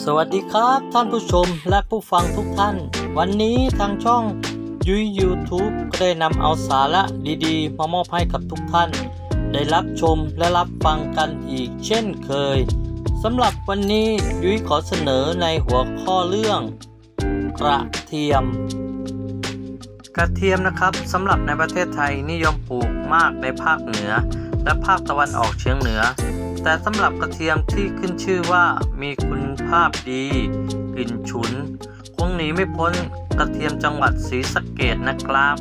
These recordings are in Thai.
สวัสดีครับท่านผู้ชมและผู้ฟังทุกท่าน วันนี้ทางช่องยุย YouTube ก็ได้นำเอาสาระดีๆ มามอบให้กับทุกท่าน ได้รับชมและรับฟังกันอีกเช่นเคยสำหรับวันนี้ยุ้ยขอเสนอในหัวข้อเรื่อง กระเทียม กระเทียมนะครับสำหรับในประเทศไทยนิยมปลูกมากในภาคเหนือ และภาคตะวันออกเฉียงเหนือ แต่สำหรับกระเทียมที่ขึ้นชื่อว่ามีคุณภาพดี กลิ่นฉุน คงหนีไม่พ้นกระเทียมจังหวัดศรีสะเกดนะครับ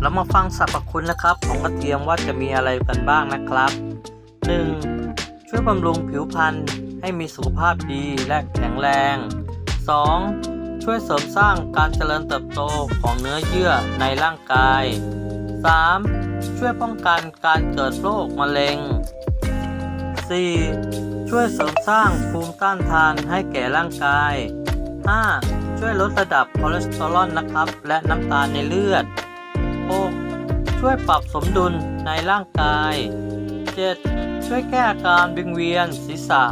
เรามาฟังสรรพคุณนะครับ ของกระเทียมว่าจะมีอะไรกันบ้างนะครับ 1. ช่วยบำรุงผิวพรรณให้มีสุขภาพดีและแข็งแรง 2. ช่วยเสริมสร้างการเจริญเติบโตของเนื้อเยื่อในร่างกาย 3. ช่วยป้องกันการเกิดโรคมะเร็ง 4. ช่วยเสริมสร้างภูมิต้านทานให้แก่ร่างกาย 5. ช่วยลดระดับคอเลสเตอรอลนะครับ และน้ำตาลในเลือด 6. ช่วยปรับสมดุลในร่างกาย 7. ช่วยแก้อาการวิงเวียนศีรษะ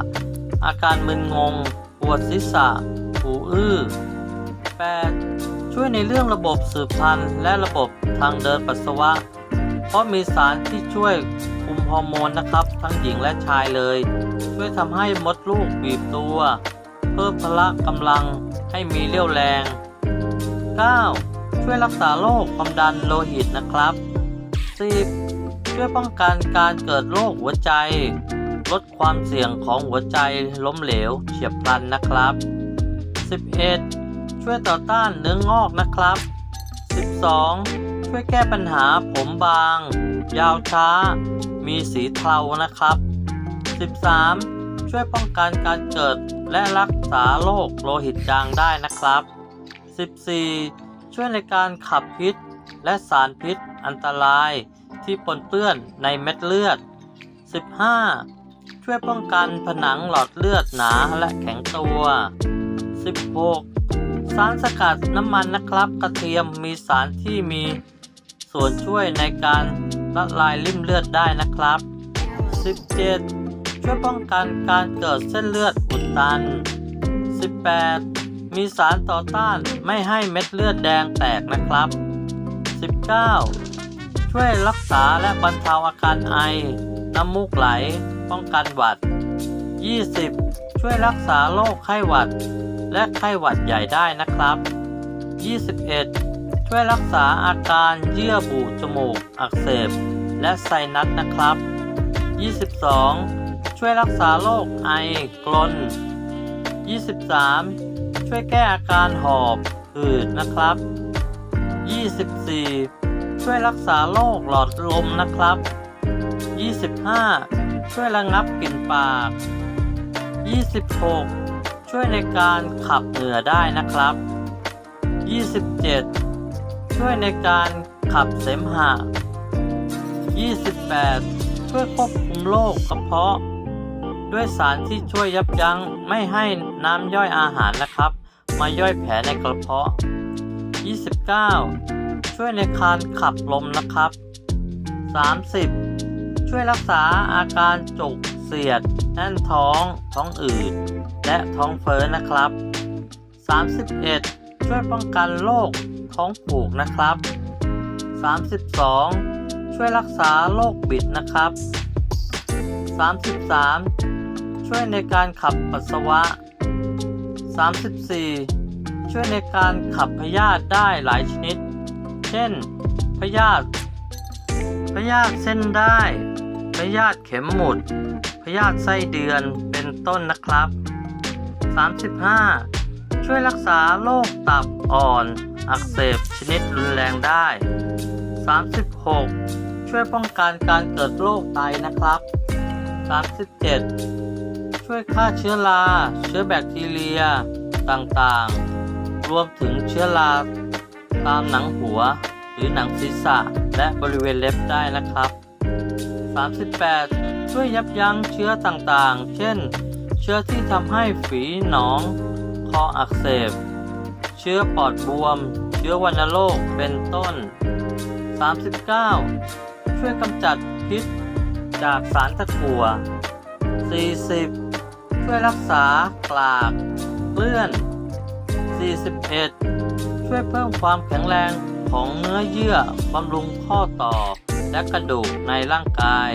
อาการมึนงง ปวดศีรษะ หูอื้อ 8. ช่วยในเรื่องระบบสืบพันธุ์และระบบทางเดินปัสสาวะ ราะมีสารที่ช่วยคุมฮอร์โมนนะครับ ทั้งหญิงและชายเลย ช่วยทำให้มดลูกบีบตัว เพิ่มพละกำลังให้มีเรี่ยวแรง 9. ช่วยรักษาโรคความดันโลหิตนะครับ 10. ช่วยป้องกันการเกิดโรคหัวใจ ลดความเสี่ยงของหัวใจล้มเหลวเฉียบพลันนะครับ 11. ช่วยต่อต้านเนื้องอกนะครับ 12. ช่วยแก้ปัญหาผมบาง ยาวช้า มีสีเทานะครับ 13. ช่วยป้องกันการเกิดและรักษาโรคโลหิตจางได้นะครับ 14. ช่วยในการขับพิษและสารพิษอันตรายที่ปนเปื้อนในเม็ดเลือด 15. ช่วยป้องกันผนังหลอดเลือดหนาและแข็งตัว 16. สารสกัดน้ำมันนะครับ กระเทียมมีสารที่มี ส่วนช่วยในการละลายริ่มเลือดได้นะครับ 17. ช่วยป้องกันการเกิดเส้นเลือดอุดตัน 18. มีสารต่อต้านไม่ให้เม็ดเลือดแดงแตกนะครับ 19. ช่วยรักษาและบรรเทาอาการไอ น้ำมูกไหล ป้องกันหวัด 20. ช่วยรักษาโรคไข้หวัด และไข้หวัดใหญ่ได้นะครับ 21. ช่วยรักษาอาการเยื่อบุจมูก อักเสบ และไซนัสนะครับ 22. ช่วยรักษาโรคไอกรน 23. ช่วยแก้อาการหอบหืดนะครับ 24. ช่วยรักษาโรคหลอดลมนะครับ 25. ช่วยระงับกลิ่นปาก 26. ช่วยในการขับเหงื่อได้นะครับ 27. ช่วยในการขับเสมหะ 28. ช่วยควบคุมโรคกระเพาะ ด้วยสารที่ช่วยยับยั้งไม่ให้น้ำย่อยอาหารนะครับ มาย่อยแผลในกระเพาะ 29. ช่วยในการขับลมนะครับ 30. ช่วยรักษาอาการจุกเสียดแน่นท้อง ท้องอืด และท้องเฟ้อนะครับ 31. ช่วยป้องกันโรค ท้องผูกนะครับ 32. ช่วยรักษาโรคบิดนะครับ 33. ช่วยในการขับปัสสาวะ 34. ช่วยในการขับพยาธิได้หลายชนิด เช่น พยาธิพยาธิเส้นได้ พยาธิเข็มหมุด พยาธิไส้เดือน เป็นต้นนะครับ 35. ช่วยรักษาโรคตับอ่อน อักเสบชนิดรุนแรงได้ 36. ช่วยป้องกันการเกิดโรคไตนะครับ 37. ช่วยฆ่าเชื้อรา เชื้อแบคทีเรียต่างๆ รวมถึงเชื้อราตามหนังหัว หรือหนังศีรษะและบริเวณเล็บได้นะครับ 38. ช่วยยับยั้งเชื้อต่างๆ เช่น เชื้อที่ทำให้ฝีหนอง คออักเสบ เชื้อปอดบวม เชื้อวัณโรคเป็นต้น 39. ช่วยกำจัดพิษจากสารตะกั่ว 40. ช่วยรักษากลากเลื่อน 41 ช่วยเพิ่มความแข็งแรงของเนื้อเยื่อบำรุงข้อต่อและกระดูกในร่างกาย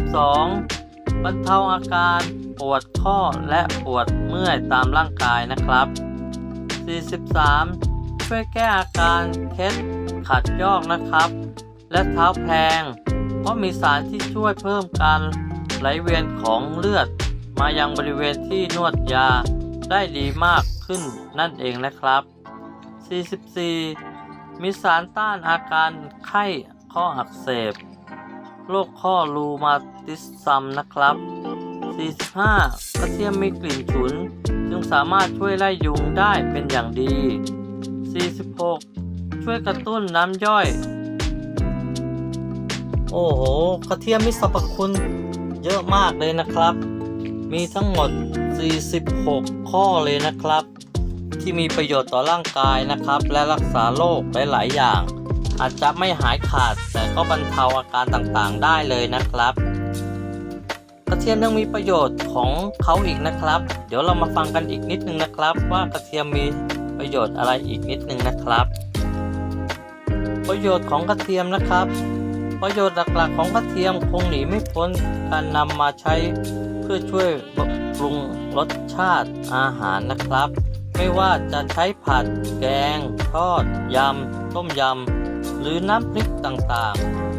42 บรรเทาอาการปวดข้อและปวดเมื่อยตามร่างกายนะครับ 43 ช่วยแก้อาการเคล็ดขัดยอกนะครับ และเท้าแพลง เพราะมีสารที่ช่วยเพิ่มการไหลเวียนของเลือด มายังบริเวณที่นวดยาได้ดีมากขึ้นนั่นเองนะครับ 44 มีสารต้านอาการไข้ข้ออักเสบ โรคข้อรูมาติสซัมนะครับ 45 กระเทียมมีกลิ่นฉุน จึงสามารถช่วยไล่ยุงได้เป็นอย่างดี 46 ช่วยกระตุ้นน้ำย่อย โอ้โห กระเทียมมีสรรพคุณเยอะมากเลยนะครับ มีทั้งหมด 46 ข้อเลยนะครับ ที่มีประโยชน์ต่อร่างกายนะครับ และรักษาโรคหลาย ๆ อย่าง อาจจะไม่หายขาดแต่ก็บรรเทาอาการต่างๆ ได้เลยนะครับ กระเทียมยังมีประโยชน์ของเขาอีกนะครับ เดี๋ยวเรามาฟังกันอีกนิดนึงนะครับ ว่ากระเทียมมีประโยชน์อะไรอีกนิดนึงนะครับ ประโยชน์ของกระเทียมนะครับ ประโยชน์หลักๆของกระเทียมคงหนีไม่พ้นการนำมาใช้เพื่อช่วยบำรุงรสชาติอาหารนะครับ ไม่ว่าจะใช้ผัดแกง ทอด ยำ ต้มยำ หรือน้ำพริกต่างๆ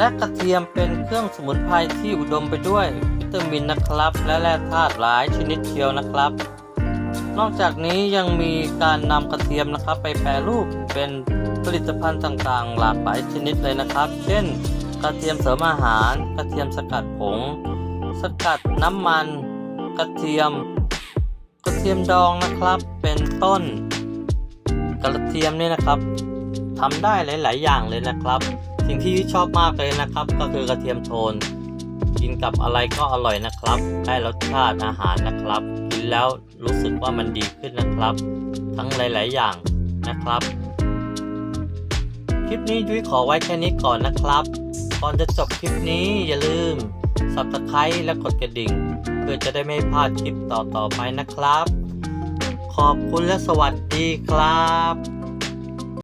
และกระเทียมเป็นเครื่องสมุนไพรที่อุดมไปด้วยวิตามินนะครับ และแร่ธาตุหลายชนิดเชียวนะครับ นอกจากนี้ยังมีการนำกระเทียมนะครับ ไปแปรรูปเป็นผลิตภัณฑ์ต่างๆ หลากหลายชนิดเลยนะครับ เช่น กระเทียมเสริมอาหาร กระเทียมสกัดผง สกัดน้ำมัน กระเทียม กระเทียมดองนะครับ เป็นต้น กระเทียมเนี่ยนะครับทำได้หลาย ๆ อย่างเลยนะครับ สิ่งที่ชอบมากเลยนะครับ ก็คือกระเทียมโทน กินกับอะไรก็อร่อยนะครับ ได้รสชาติอาหารนะครับ กินแล้วรู้สึกว่ามันดีขึ้นนะครับ ทั้งหลาย ๆ อย่างนะครับ คลิปนี้ยุ้ยขอไว้แค่นี้ก่อนนะครับก่อนจะจบคลิปนี้อย่าลืม subscribe และกดกระดิ่ง เพื่อจะได้ไม่พลาดคลิปต่อๆไปนะครับ ขอบคุณและสวัสดีครับ